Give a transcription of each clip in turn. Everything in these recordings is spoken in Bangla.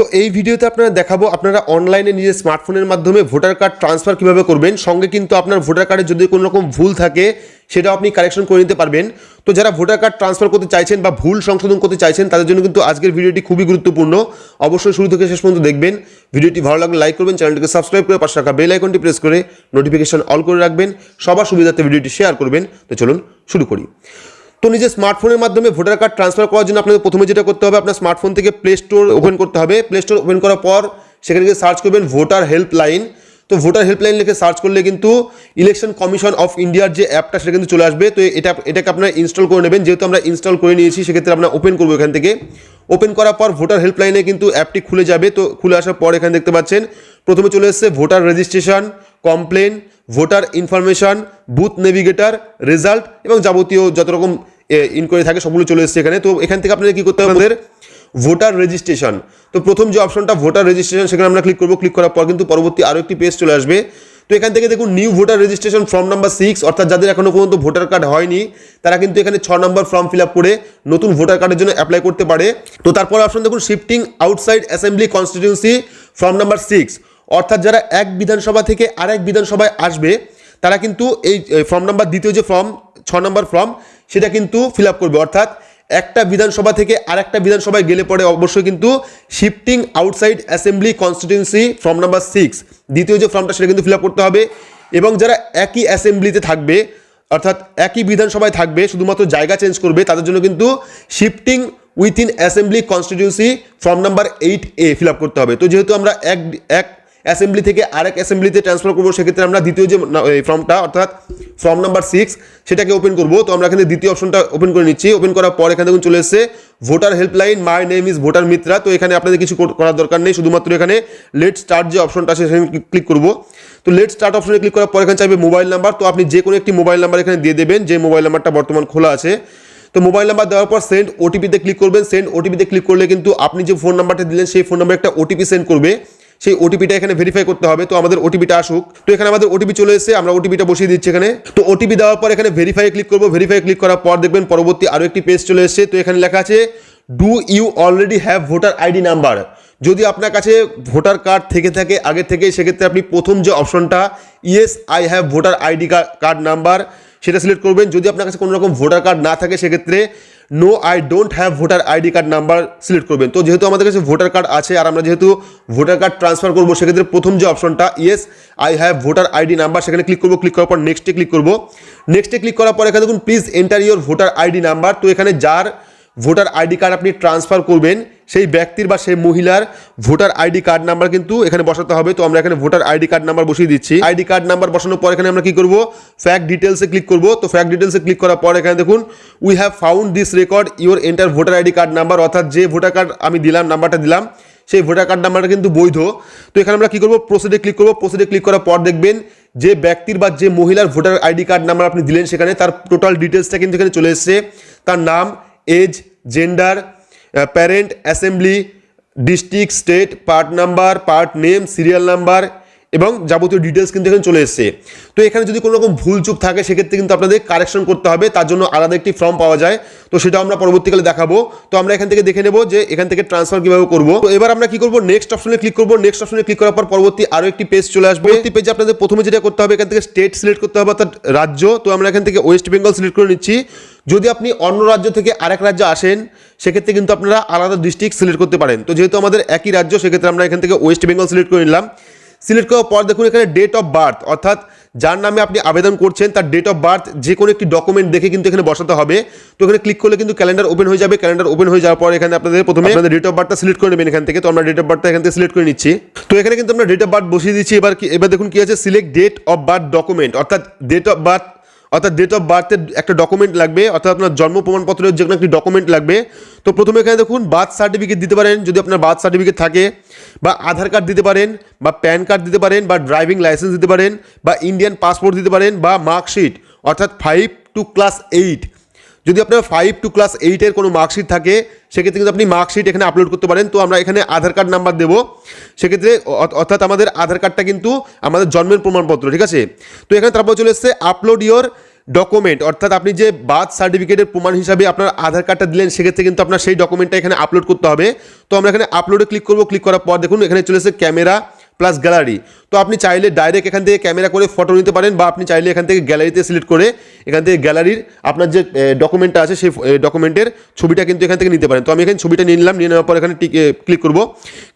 তো এই ভিডিওতে আপনারা দেখাবো আপনারা অনলাইনে নিজের স্মার্টফোনের মাধ্যমে ভোটার কার্ড ট্রান্সফার কীভাবে করবেন। সঙ্গে কিন্তু আপনার ভোটার কার্ডে যদি কোনো রকম ভুল থাকে, সেটাও আপনি কারেকশন করে নিতে পারবেন। তো যারা ভোটার কার্ড ট্রান্সফার করতে চাইছেন বা ভুল সংশোধন করতে চাইছেন, তাদের জন্য কিন্তু আজকের ভিডিওটি খুবই গুরুত্বপূর্ণ। অবশ্যই শুরু থেকে শেষ পর্যন্ত দেখবেন। ভিডিওটি ভালো লাগলে লাইক করবেন, চ্যানেলটিকে সাবস্ক্রাইব করে পাশে রাখা বেল আইকনটি প্রেস করে নোটিফিকেশন অল করে রাখবেন। সবার সুবিধার্থে ভিডিওটি শেয়ার করবেন। তো চলুন শুরু করি। তো নিজের স্মার্টফোনের মাধ্যমে ভোটার কার্ড ট্রান্সফার করার জন্য আপনাদের প্রথমে যেটা করতে হবে, আপনার স্মার্টফোন থেকে প্লে স্টোর ওপেন করতে হবে। প্লে স্টোর ওপেন করার পর সেখানে গিয়ে সার্চ করবেন ভোটার হেল্পলাইন তো ভোটার হেল্পলাইন লিখে সার্চ করলে কিন্তু ইলেকশন কমিশন অফ ইন্ডিয়ার যে অ্যাপটা সেটা কিন্তু চলে আসবে। তো এটা, এটাকে আপনারা ইনস্টল করে নেবেন। যেহেতু আমরা ইনস্টল করে নিয়েছি, সেক্ষেত্রে আমরা ওপেন করব এখান থেকে। ওপেন করার পর ভোটার হেল্পলাইনে কিন্তু অ্যাপটি খুলে যাবে। তো খুলে আসার পর এখানে দেখতে পাচ্ছেন, প্রথমে চলে এসেছে voter registration complaint voter information booth navigator result এবং যাবতীয় যত রকম ইনকোয়ারি থাকে, সবগুলো চলে এসেছে এখানে। তো এখান থেকে আপনাদের কী করতে হবে? আমাদের ভোটার রেজিস্ট্রেশন তো প্রথম যে অপশনটা ভোটার রেজিস্ট্রেশন সেখানে আমরা ক্লিক করব। ক্লিক করার পর কিন্তু পরবর্তী আরও একটি পেজ চলে আসবে। তো এখান থেকে দেখুন new voter registration form number six অর্থাৎ যাদের এখনও পর্যন্ত ভোটার কার্ড হয়নি, তারা কিন্তু এখানে ছ নম্বর ফর্ম ফিল করে নতুন ভোটার কার্ডের জন্য অ্যাপ্লাই করতে পারে। তো তারপর অপশন দেখুন shifting outside assembly constituency form number six অর্থাৎ যারা এক বিধানসভা থেকে আরেক বিধানসভায় আসবে, তারা কিন্তু এই ফর্ম নাম্বার দ্বিতীয় যে ফর্ম ছ নম্বর ফর্ম সেটা কিন্তু ফিল করবে। অর্থাৎ একটা বিধানসভা থেকে আরেকটা বিধানসভায় গেলে পরে অবশ্যই কিন্তু shifting outside assembly constituency form number six দ্বিতীয় যে ফর্মটা সেটা কিন্তু ফিল করতে হবে এবং যারা একই অ্যাসেম্বলিতে থাকবে, অর্থাৎ একই বিধানসভায় থাকবে, শুধুমাত্র জায়গা চেঞ্জ করবে, তাদের জন্য কিন্তু shifting within assembly constituency form number eight A fill করতে হবে। তো যেহেতু আমরা এক এক অ্যাসেম্বলি থেকে আরেক অ্যাসেম্বলিতে ট্রান্সফার করব, সেক্ষেত্রে আমরা দ্বিতীয় যে ফর্মটা অর্থাৎ ফর্ম নাম্বার সিক্স সেটাকে ওপেন করব। তো আমরা এখানে দ্বিতীয় অপশনটা ওপেন করে নিচ্ছি। ওপেন করার পর এখানে দেখুন চলে এসেছে voter helpline my name is voter Mitra তো এখানে আপনাদের কিছু করার দরকার নেই। শুধুমাত্র এখানে লেট স্টার্ট যে অপশনটা আছে, সেখানে ক্লিক করব। তো লেট স্টার্ট অপশনে ক্লিক করার পর এখানে চাইবে মোবাইল নাম্বার তো আপনি যে কোনো একটি মোবাইল নাম্বার এখানে দিয়ে দেবেন, যে মোবাইল নাম্বারটা বর্তমান খোলা আছে। তো মোবাইল নাম্বার দেওয়ার পর সেন্ড ওটিপিতে ক্লিক করবেন। সেন্ড ওটিপিতে ক্লিক করলে কিন্তু আপনি যে ফোন নাম্বারটা দিলেন, সেই ফোন নাম্বারে একটা ওটিপি সেন্ড করবে। সেই ওটিপিটা এখানে ভেরিফাই করতে হবে। তো আমাদের ওটিপিটা আসুক। তো এখানে আমাদের ওটিপি চলে এসেছে, আমরা ওটিপিটা বসিয়ে দিচ্ছি এখানে। তো ওটিপি দেওয়ার পর এখানে ভেরিফাই ক্লিক করব। ভেরিফাই ক্লিক করার পর দেখবেন পরবর্তী আরও একটি পেজ চলে এসেছে। তো এখানে লেখা আছে do you already have voter ID number যদি আপনার কাছে ভোটার কার্ড থেকে থাকে, আগে থেকে সেক্ষেত্রে আপনি প্রথম যে অপশনটা yes I have voter ID card number সেটা সিলেক্ট করবেন। যদি আপনার কাছে কোনো রকম ভোটার কার্ড না থাকে, সেক্ষেত্রে no I don't have voter ID card number select করবেন। তো যেহেতু আমাদের কাছে ভোটার কার্ড আছে আর আমরা যেহেতু ভোটার কার্ড ট্রান্সফার করব, সেক্ষেত্রে প্রথম যে অপশনটা yes I have voter ID number সেখানে ক্লিক করব ক্লিক করার পর নেক্সটে ক্লিক করব। নেক্সটে ক্লিক করার পর এখানে দেখুন please enter your voter ID number তো এখানে যার ভোটার আইডি কার্ড আপনি ট্রান্সফার করবেন, সেই ব্যক্তির বা সেই মহিলার ভোটার আইডি কার্ড নাম্বার কিন্তু এখানে বসাতে হবে। তো আমরা এখানে ভোটার আইডি কার্ড নাম্বার বসিয়ে দিচ্ছি। আইডি কার্ড নাম্বার বসানোর পর এখানে আমরা কি করব? ফ্যাক্ট ডিটেলসে ক্লিক করব। তো ফ্যাক্ট ডিটেলসে ক্লিক করার পর এখানে দেখুন we have found this record your enter voter ID card number, অর্থাৎ যে ভোটার কার্ড আমি দিলাম, নাম্বারটা দিলাম, সেই ভোটার কার্ড নাম্বারটা কিন্তু বৈধ। তো এখানে আমরা কী করব? প্রসিডে ক্লিক করব। প্রসিডে ক্লিক করার পর দেখবেন, যে ব্যক্তির বা যে মহিলার ভোটার আইডি কার্ড নাম্বার আপনি দিলেন সেখানে তার টোটাল ডিটেলসটা কিন্তু এখানে চলে এসেছে। তার নাম age, gender parent, assembly, district, state, part number, part name, serial number এবং যাবতীয় ডিটেলস কিন্তু এখানে চলে এসেছে। তো এখানে যদি কোনো রকম ভুল চুক থাকে, সেক্ষেত্রে কিন্তু আপনাদের কারেকশন করতে হবে। তার জন্য আলাদা একটি ফর্ম পাওয়া যায়। তো সেটা আমরা পরবর্তীকালে দেখাবো। তো আমরা এখান থেকে দেখে নেব যে এখান থেকে ট্রান্সফার কীভাবে করব। তো এবার আমরা কি করব? নেক্সট অপশনে ক্লিক করব। নেক্সট অপশনে ক্লিক করার পর পরবর্তী আরও একটি পেজ চলে আসবে। পরবর্তী পেজে আপনাদের প্রথমে যেটা করতে হবে, এখান থেকে স্টেট সিলেক্ট করতে হবে, অর্থাৎ রাজ্য। তো আমরা এখান থেকে ওয়েস্ট বেঙ্গল সিলেক্ট করে নিচ্ছি। যদি আপনি অন্য রাজ্য থেকে আরেক রাজ্যে আসেন সেক্ষেত্রে কিন্তু আপনারা আলাদা ডিস্ট্রিক্ট সিলেক্ট করতে পারেন। তো যেহেতু আমাদের একই রাজ্য সেক্ষেত্রে আমরা এখান থেকে ওয়েস্ট বেঙ্গল সিলেক্ট করে নিলাম। সিলেক্ট করার পর দেখুন এখানে ডেট অফ বার্থ অর্থাৎ যার নামে আপনি আবেদন করছেন তার ডেট অফ বার্থ যে কোনো একটি ডকুমেন্ট দেখে কিন্তু এখানে বসাতে হবে। তো এখানে ক্লিক করলে কিন্তু ক্যালেন্ডার ওপেন হয়ে যাবে। ক্যালেন্ডার ওপেন হয়ে যাওয়ার পর এখানে আপনাদের প্রথমে আপনাদের ডেট অফ বার্থটা সিলেক্ট করে নেবেন এখান থেকে। তো আমরা ডেট অফ বার্থটা এখান থেকে সিলেক্ট করে নিচ্ছি। তো এখানে কিন্তু আমরা ডেট অফ বার্থ বসিয়ে দিচ্ছি। এবার কি এবার দেখুন কি আছে? Select date of birth document অর্থাৎ ডেট অফ বার্থ অর্থাৎ ডেট অফ বার্থের একটা ডকুমেন্ট লাগবে, অর্থাৎ আপনার জন্ম প্রমাণপত্রের যে কোনো একটি ডকুমেন্ট লাগবে। তো প্রথমে এখানে দেখুন বার্থ সার্টিফিকেট দিতে পারেন, যদি আপনার বার্থ সার্টিফিকেট থাকে, বা আধার কার্ড দিতে পারেন, বা প্যান কার্ড দিতে পারেন, বা ড্রাইভিং লাইসেন্স দিতে পারেন, বা ইন্ডিয়ান পাসপোর্ট দিতে পারেন, বা মার্কশিট অর্থাৎ ফাইভ টু ক্লাস এইট যদি আপনার ফাইভ টু ক্লাস এইটের কোনো মার্কশিট থাকে, সেক্ষেত্রে কিন্তু আপনি মার্কশিট এখানে আপলোড করতে পারেন। তো আমরা এখানে আধার কার্ড নাম্বার দেবো। সেক্ষেত্রে অর্থাৎ আমাদের আধার কার্ডটা কিন্তু আমাদের জন্মের প্রমাণপত্র, ঠিক আছে? তো এখানে তারপর চলে এসছে আপলোড ইয়োর ডকুমেন্ট অর্থাৎ আপনি যে বার্থ সার্টিফিকেটের প্রমাণ হিসাবে আপনার আধার কার্ডটা দিলেন, সেক্ষেত্রে কিন্তু আপনার সেই ডকুমেন্টটা এখানে আপলোড করতে হবে। তো আমরা এখানে আপলোডে ক্লিক করব। ক্লিক করার পর দেখুন, এখানে চলে এসেছে ক্যামেরা প্লাস গ্যালারি। তো আপনি চাইলে ডাইরেক্ট এখান থেকে ক্যামেরা করে ফটো নিতে পারেন বা আপনি চাইলে এখান থেকে গ্যালারিতে সিলেক্ট করে এখান থেকে গ্যালারির আপনার যে ডকুমেন্টটা আছে সেই ডকুমেন্টের ছবিটা কিন্তু এখান থেকে নিতে পারেন। তো আমি এখানে ছবিটা নিয়ে নিলাম, নিয়ে নেওয়ার পর এখানে ক্লিক করব।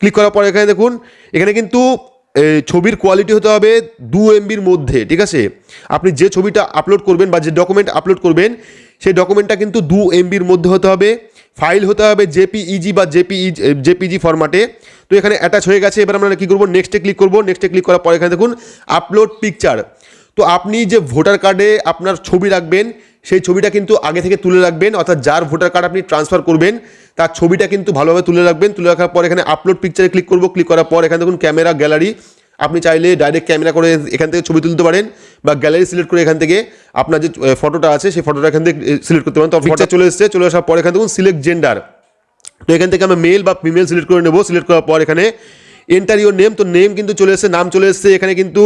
ক্লিক করার পর এখানে দেখুন, এখানে কিন্তু ছবির কোয়ালিটি হতে হবে দু এমবির মধ্যে, ঠিক আছে? আপনি যে ছবিটা আপলোড করবেন বা যে ডকুমেন্ট আপলোড করবেন, সেই ডকুমেন্টটা কিন্তু দু এমবির মধ্যে হতে হবে। ফাইল হতে হবে জেপিইজি বা জেপিই জেপিজি ফরম্যাটে তো এখানে অ্যাটাচ হয়ে গেছে, এবার আমরা কী করব? নেক্সটে ক্লিক করব। নেক্সটে ক্লিক করার পর এখানে দেখুন আপলোড পিকচার তো আপনি যে ভোটার কার্ডে আপনার ছবি রাখবেন, সেই ছবিটা কিন্তু আগে থেকে তুলে রাখবেন, অর্থাৎ যার ভোটার কার্ড আপনি ট্রান্সফার করবেন, তার ছবিটা কিন্তু ভালোভাবে তুলে রাখবেন। তুলে রাখার পর এখানে আপলোড পিকচারে ক্লিক করব। ক্লিক করার পর এখানে দেখুন ক্যামেরা গ্যালারি আপনি চাইলে ডাইরেক্ট ক্যামেরা করে এখান থেকে ছবি তুলতে পারেন। বা গ্যালারি সিলেক্ট করে এখান থেকে আপনার যে ফটোটা আছে সেই ফটোটা এখান থেকে সিলেক্ট করতে পারেন। তো পিকচার চলে এসেছে চলে আসার পর এখানে দেখুন সিলেক্ট জেন্ডার তো এখান থেকে আমরা মেল বা ফিমেল সিলেক্ট করে নেব। সিলেক্ট করার পর এখানে এন্টার ইউর নেম তো নেম কিন্তু চলে এসেছে নাম চলে এসেছে। এখানে কিন্তু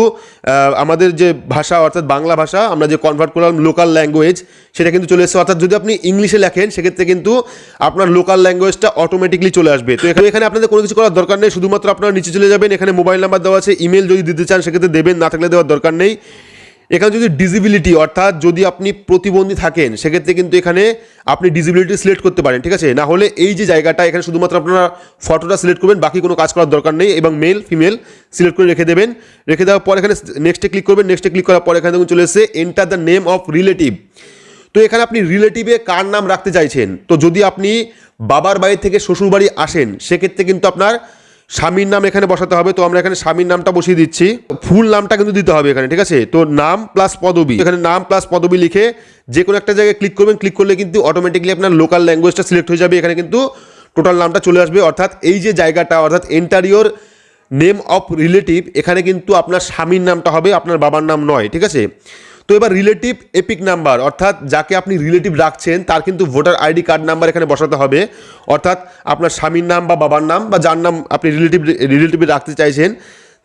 আমাদের যে ভাষা অর্থাৎ বাংলা ভাষা আমরা যে কনভার্ট করলাম লোকাল ল্যাঙ্গুয়েজ সেটা কিন্তু চলে এসেছে। অর্থাৎ যদি আপনি ইংলিশে লেখেন সেক্ষেত্রে কিন্তু আপনার লোকাল ল্যাঙ্গুয়েজটা অটোমেটিকলি চলে আসবে। তো এখানে এখানে আপনাদের কোনো কিছু করার দরকার নেই। শুধুমাত্র আপনারা নিচে চলে যাবেন। এখানে মোবাইল নাম্বার দেওয়া আছে। ইমেল যদি দিতে চান সেক্ষেত্রে দেবেন। না থাকলে দেওয়ার দরকার নেই। এখানে যদি ডিজিবিলিটি অর্থাৎ যদি আপনি প্রতিবন্ধী থাকেন, সেক্ষেত্রে কিন্তু এখানে আপনি ডিজিবিলিটি সিলেক্ট করতে পারেন, ঠিক আছে? না হলে এই যে জায়গাটা, এখানে শুধুমাত্র আপনারা ফটোটা সিলেক্ট করবেন, বাকি কোনো কাজ করার দরকার নেই এবং মেল ফিমেল সিলেক্ট করে রেখে দেবেন। রেখে দেওয়ার পর এখানে নেক্সটে ক্লিক করবেন নেক্সটে ক্লিক করার পর এখানে দেখুন চলে এসেছে enter the name of relative তো এখানে আপনি রিলেটিভে কার নাম রাখতে চাইছেন? তো যদি আপনি বাবার বাড়ি থেকে শ্বশুর বাড়ি আসেন, সেক্ষেত্রে কিন্তু আপনার স্বামীর নাম এখানে বসাতে হবে, তো আমরা এখানে স্বামীর নামটা বসিয়ে দিচ্ছি। ফুল নামটা কিন্তু দিতে হবে এখানে, ঠিক আছে? তো নাম প্লাস পদবি, এখানে নাম প্লাস পদবি লিখে যে কোনো একটা জায়গায় ক্লিক করবেন ক্লিক করলে কিন্তু অটোমেটিকলি আপনার লোকাল ল্যাঙ্গুয়েজটা সিলেক্ট হয়ে যাবে, এখানে কিন্তু টোটাল নামটা চলে আসবে। অর্থাৎ এই যে জায়গাটা, অর্থাৎ এন্টারিওর নেম অফ রিলেটিভ এখানে কিন্তু আপনার স্বামীর নামটা হবে, আপনার বাবার নাম নয়, ঠিক আছে? তো এবার রিলেটিভ এপিক নাম্বার অর্থাৎ যাকে আপনি রিলেটিভ রাখছেন, তার কিন্তু ভোটার আইডি কার্ড নাম্বার এখানে বসাতে হবে। অর্থাৎ আপনার স্বামীর নাম বা বাবার নাম বা যার নাম আপনি রিলেটিভ রিলেটিভ রাখতে চাইছেন,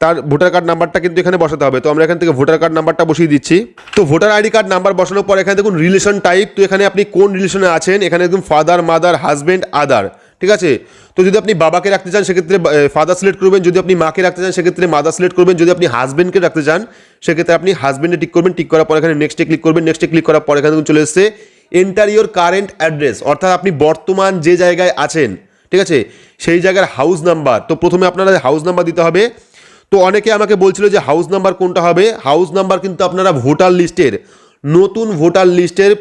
তার ভোটার কার্ড নাম্বারটা কিন্তু এখানে বসাতে হবে। তো আমরা এখান থেকে ভোটার কার্ড নাম্বারটা বসিয়ে দিচ্ছি। তো ভোটার আইডি কার্ড নাম্বার বসানোর পর এখানে দেখুন রিলেশন টাইপ তো এখানে আপনি কোন রিলেশনে আছেন? এখানে একদম ফাদার মাদার হাজব্যান্ড আদার ঠিক আছে? তো যদি আপনি বাবাকে রাখতে চান, সেক্ষেত্রে ফাদার সিলেক্ট করবেন। যদি আপনি মাকে রাখতে চান, সেক্ষেত্রে মাদার সিলেক্ট করবেন। যদি আপনি হাজব্যান্ডকে রাখতে চান, সেক্ষেত্রে আপনি হাজব্যান্ডে টিক করবেন। টিক করার পর এখানে নেক্সটে ক্লিক করবেন। নেক্সটে ক্লিক করার পর এখানে চলে এসেছে এন্টার ইওর কারেন্ট অ্যাড্রেস অর্থাৎ আপনি বর্তমান যে জায়গায় আছেন, ঠিক আছে? সেই জায়গার হাউস নাম্বার তো প্রথমে আপনারা হাউস নাম্বার দিতে হবে। তো অনেকে আমাকে বলছিল যে হাউস নাম্বার কোনটা হবে? হাউস নাম্বার কিন্তু আপনারা ভোটার লিস্টের নতুন ভোটার লিস্টের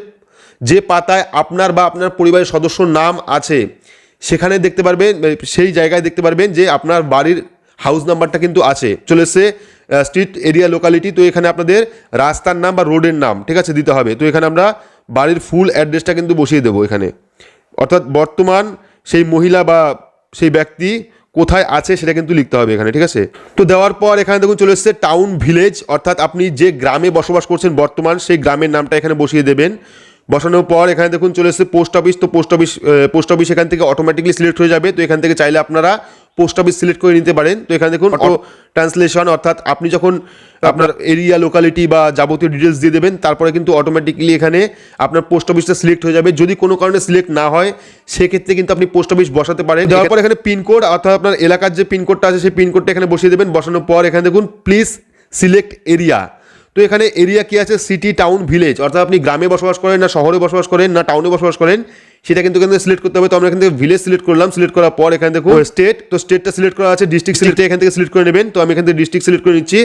যে পাতায় আপনার বা আপনার পরিবারের সদস্য নাম আছে সেখানে দেখতে পারবেন, সেই জায়গায় দেখতে পারবেন যে আপনার বাড়ির হাউস নাম্বারটা কিন্তু আছে। চলে এসছে স্ট্রিট এরিয়া লোকালিটি তো এখানে আপনাদের রাস্তার নাম বা রোডের নাম, ঠিক আছে, দিতে হবে। তো এখানে আমরা বাড়ির ফুল অ্যাড্রেসটা কিন্তু বসিয়ে দেবো এখানে। অর্থাৎ বর্তমান সেই মহিলা বা সেই ব্যক্তি কোথায় আছে সেটা কিন্তু লিখতে হবে এখানে, ঠিক আছে? তো দেওয়ার পর এখানে দেখুন চলে এসছে টাউন ভিলেজ অর্থাৎ আপনি যে গ্রামে বসবাস করছেন বর্তমান, সেই গ্রামের নামটা এখানে বসিয়ে দেবেন। বসানোর পর এখানে দেখুন চলে এসছে পোস্ট অফিস তো পোস্ট অফিস পোস্ট অফিস এখান থেকে অটোমেটিকলি সিলেক্ট হয়ে যাবে। তো এখান থেকে চাইলে আপনারা পোস্ট অফিস সিলেক্ট করে নিতে পারেন। তো এখানে দেখুন অটো ট্রান্সলেশন অর্থাৎ আপনি যখন আপনার এরিয়া লোকালিটি বা যাবতীয় ডিটেলস দিয়ে দেবেন তারপরে কিন্তু অটোমেটিকলি এখানে আপনার পোস্ট অফিসটা সিলেক্ট হয়ে যাবে। যদি কোনো কারণে সিলেক্ট না হয় সেক্ষেত্রে কিন্তু আপনি পোস্ট অফিস বসাতে পারেন। দেওয়ার পর এখানে পিনকোড অর্থাৎ আপনার এলাকার যে পিনকোডটা আছে সেই পিনকোডটা এখানে বসিয়ে দেবেন। বসানোর পর এখানে দেখুন প্লিজ সিলেক্ট এরিয়া তো এখানে এরিয়া কি আছে? সিটি টাউন ভিলেজ অর্থাৎ আপনি গ্রামে বসবাস করেন না শহরে বসবাস করেন না টাউনে বসবাস করেন সেটা কিন্তু এখানে সিলেক্ট করতে হবে। তো আমরা এখান থেকে ভিলেজ সিলেক্ট করলাম। সিলেক্ট করার পর এখানে দেখুন স্টেট তো স্টেটটা সিলেক্ট করা আছে ডিস্ট্রিক্ট সিলেক্ট এখান থেকে সিলেক্ট করে নেবেন। তো আমি এখান থেকে ডিস্ট্রিক্ট সিলেক্ট করে নিচ্ছি।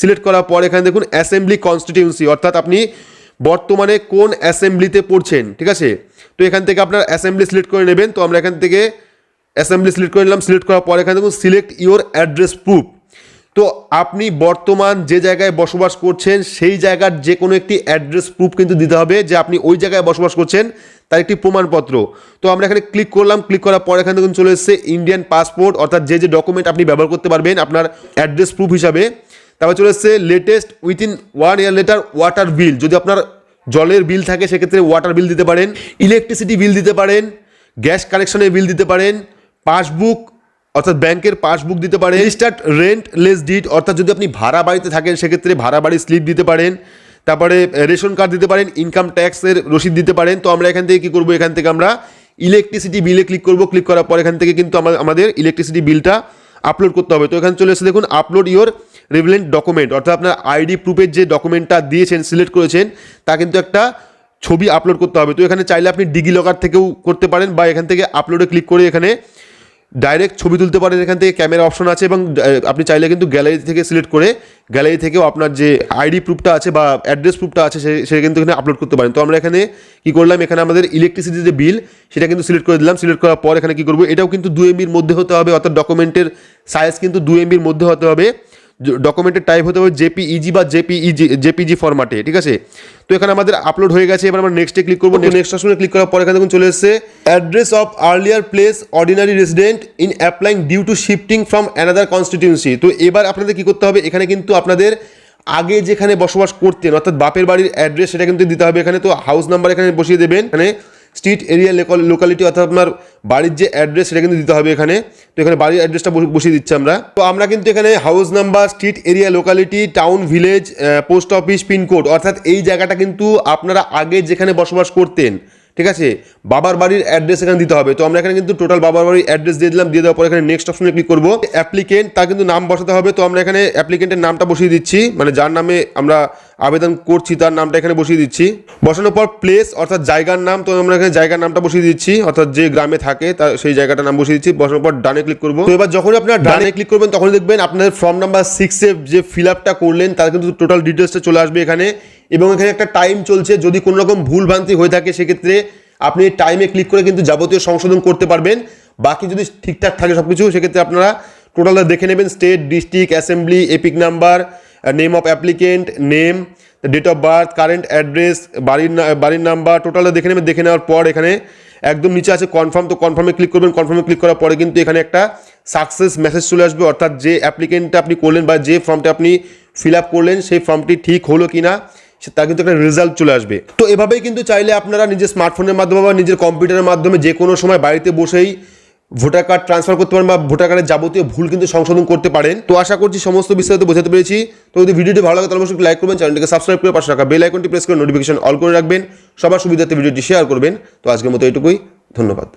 সিলেক্ট করার পর এখানে দেখুন অ্যাসেম্বলি কনস্টিটিউন্সি অর্থাৎ আপনি বর্তমানে কোন অ্যাসেম্বলিতে পড়ছেন ঠিক আছে? তো এখান থেকে আপনার অ্যাসেম্বলি সিলেক্ট করে নেবেন। তো আমরা এখান থেকে অ্যাসেম্বলি সিলেক্ট করে নিলাম। সিলেক্ট করার পর এখানে দেখুন সিলেক্ট ইওর অ্যাড্রেস প্রুফ তো আপনি বর্তমান যে জায়গায় বসবাস করছেন, সেই জায়গার যে কোনো একটি অ্যাড্রেস প্রুফ কিন্তু দিতে হবে যে আপনি ওই জায়গায় বসবাস করছেন, তার একটি প্রমাণপত্র। তো আমরা এখানে ক্লিক করলাম ক্লিক করার পর এখানে দেখুন চলে এসেছে ইন্ডিয়ান পাসপোর্ট অর্থাৎ যে যে ডকুমেন্ট আপনি ব্যবহার করতে পারবেন আপনার অ্যাড্রেস প্রুফ হিসাবে। তারপর চলে এসেছে latest within one year letter water bill যদি আপনার জলের বিল থাকে, সেক্ষেত্রে ওয়াটার বিল দিতে পারেন ইলেকট্রিসিটি বিল দিতে পারেন গ্যাস কানেকশনের বিল দিতে পারেন পাসবুক অর্থাৎ ব্যাংকের পাসবুক দিতে পারেন। রেজিস্টার্ড রেন্ট লেস ডিট অর্থাৎ যদি আপনি ভাড়া বাড়িতে থাকেন, সেক্ষেত্রে ভাড়া বাড়ির স্লিপ দিতে পারেন। তারপরে রেশন কার্ড দিতে পারেন ইনকাম ট্যাক্সের রসিদ দিতে পারেন। তো আমরা এখান থেকে কী করব? এখান থেকে আমরা ইলেকট্রিসিটি বিলে ক্লিক করব। ক্লিক করার পর এখান থেকে কিন্তু আমাদের ইলেকট্রিসিটি বিলটা আপলোড করতে হবে। তো এখানে চলে এসে দেখুন আপলোড ইওর রিভিলেন্ট ডকুমেন্ট অর্থাৎ আপনার আইডি প্রুফের যে ডকুমেন্টটা দিয়েছেন সিলেক্ট করেছেন, তা কিন্তু একটা ছবি আপলোড করতে হবে। তো এখানে চাইলে আপনি ডিগি লকার থেকেও করতে পারেন বা এখান থেকে আপলোডে ক্লিক করে এখানে ডাইরেক্ট ছবি তুলতে পারেন, এখান থেকে ক্যামেরা অপশন আছে এবং আপনি চাইলে কিন্তু গ্যালারি থেকে সিলেক্ট করে গ্যালারি থেকেও আপনার যে আইডি প্রুফটা আছে বা অ্যাড্রেস প্রুফটা আছে, সে সে কিন্তু এখানে আপলোড করতে পারেন। তো আমরা এখানে কী করলাম? এখানে আমাদের ইলেকট্রিসিটি যে বিল সেটা কিন্তু সিলেক্ট করে দিলাম। সিলেক্ট করার পর এখানে কী করব? এটাও কিন্তু দু এমবির মধ্যে হতে হবে, অর্থাৎ ডকুমেন্টের সাইজ কিন্তু দু এমবির মধ্যে হতে হবে। ডকুমেন্টের টাইপ হতে হবে জেপিইজি বা জেপিইজি জেপিজি ফরম্যাটে ঠিক আছে? তো এখানে আমাদের আপলোড হয়ে গেছে এবার আমরা নেক্সটে ক্লিক করব। নেক্সট অপশনে ক্লিক করার পর এখানে দেখুন চলে এসেছে address of earlier place ordinary resident in applying due to shifting from another constituency তো এবার আপনাদের কী করতে হবে? এখানে কিন্তু আপনাদের আগে যেখানে বসবাস করতেন অর্থাৎ বাপের বাড়ির অ্যাড্রেস সেটা কিন্তু দিতে হবে এখানে। তো হাউস নাম্বার এখানে বসিয়ে দেবেন এখানে স্ট্রিট এরিয়া লোকালিটি অর্থাৎ আপনার বাড়ির যে অ্যাড্রেস সেটা কিন্তু দিতে হবে এখানে। তো এখানে বাড়ির অ্যাড্রেসটা বসিয়ে দিচ্ছি আমরা। তো আমরা কিন্তু এখানে house number street area locality town village post office pincode অর্থাৎ এই জায়গাটা কিন্তু আপনারা আগে যেখানে বসবাস করতেন, ঠিক আছে? বাবার বাড়ির অ্যাড্রেস এখানে দিতে হবে। তো আমরা এখানে কিন্তু টোটাল বাবার বাড়ির অ্যাড্রেস দিয়ে দিলাম, দিয়ে দেওয়ার পর এখানে নেক্সট অপশনে ক্লিক করব। অ্যাপ্লিকেন্ট তার কিন্তু নাম বসাতে হবে। তো আমরা এখানে অ্যাপ্লিকেন্টের নামটা বসিয়ে দিচ্ছি। মানে যার নামে আমরা আবেদন করছি তার নামটা এখানে বসিয়ে দিচ্ছি। বসানোর পর প্লেস অর্থাৎ জায়গার নাম তো আমরা এখানে জায়গার নামটা বসিয়ে দিচ্ছি অর্থাৎ যে গ্রামে থাকে তার সেই জায়গাটার নাম বসিয়ে দিচ্ছি। বসানোর পর ডানে ক্লিক করব। তো এবার যখন আপনার ডানে ক্লিক করবেন তখন দেখবেন আপনাদের ফর্ম নাম্বার সিক্সে যে ফিল আপটা করলেন তার কিন্তু টোটাল ডিটেলসটা চলে আসবে এখানে। এবং এখানে একটা টাইম চলছে যদি কোনো রকম ভুল ভ্রান্তি হয়ে থাকে সেক্ষেত্রে আপনি টাইমে ক্লিক করে কিন্তু যাবতীয় সংশোধন করতে পারবেন। বাকি যদি ঠিকঠাক থাকে সব কিছু সেক্ষেত্রে আপনারা টোটালটা দেখে নেবেন state district assembly EPIC number name of applicant name date of birth current address বাড়ির না- বাড়ির নাম্বার টোটালটা দেখে নেবেন। দেখে নেওয়ার পর এখানে একদম নিচে আছে কনফার্ম তো কনফার্মে ক্লিক করবেন। কনফার্মে ক্লিক করার পরে কিন্তু এখানে একটা সাকসেস মেসেজ চলে আসবে। অর্থাৎ যে অ্যাপ্লিকেন্টটা আপনি করলেন বা যে ফর্মটা আপনি ফিল আপ করলেন, সেই ফর্মটি ঠিক হলো কিনা, সে- তার কিন্তু একটা রেজাল্ট চলে আসবে। তো এভাবেই কিন্তু চাইলে আপনারা নিজের স্মার্টফোনের মাধ্যমে বা নিজের কম্পিউটারের মাধ্যমে যে কোনো সময় বাড়িতে বসেই ভোটার কার্ড ট্রান্সফার করতে পারেন বা ভোটার কার্ডের যাবতীয় ভুল কিন্তু সংশোধন করতে পারেন। তো আশা করছি সমস্ত বিস্তারিত বোঝাতে পেরেছি। তো যদি ভিডিওটি ভালো লাগে তাহলে অবশ্যই লাইক করবেন, চ্যানেলটিকে সাবস্ক্রাইব করে পাশে রাখা বেল আইকনটি প্রেস করে নোটিফিকেশন অল করে রাখবেন। সবার সুবিধাতে ভিডিওটি শেয়ার করবেন। তো আজকের মতো এটুকুই ধন্যবাদ।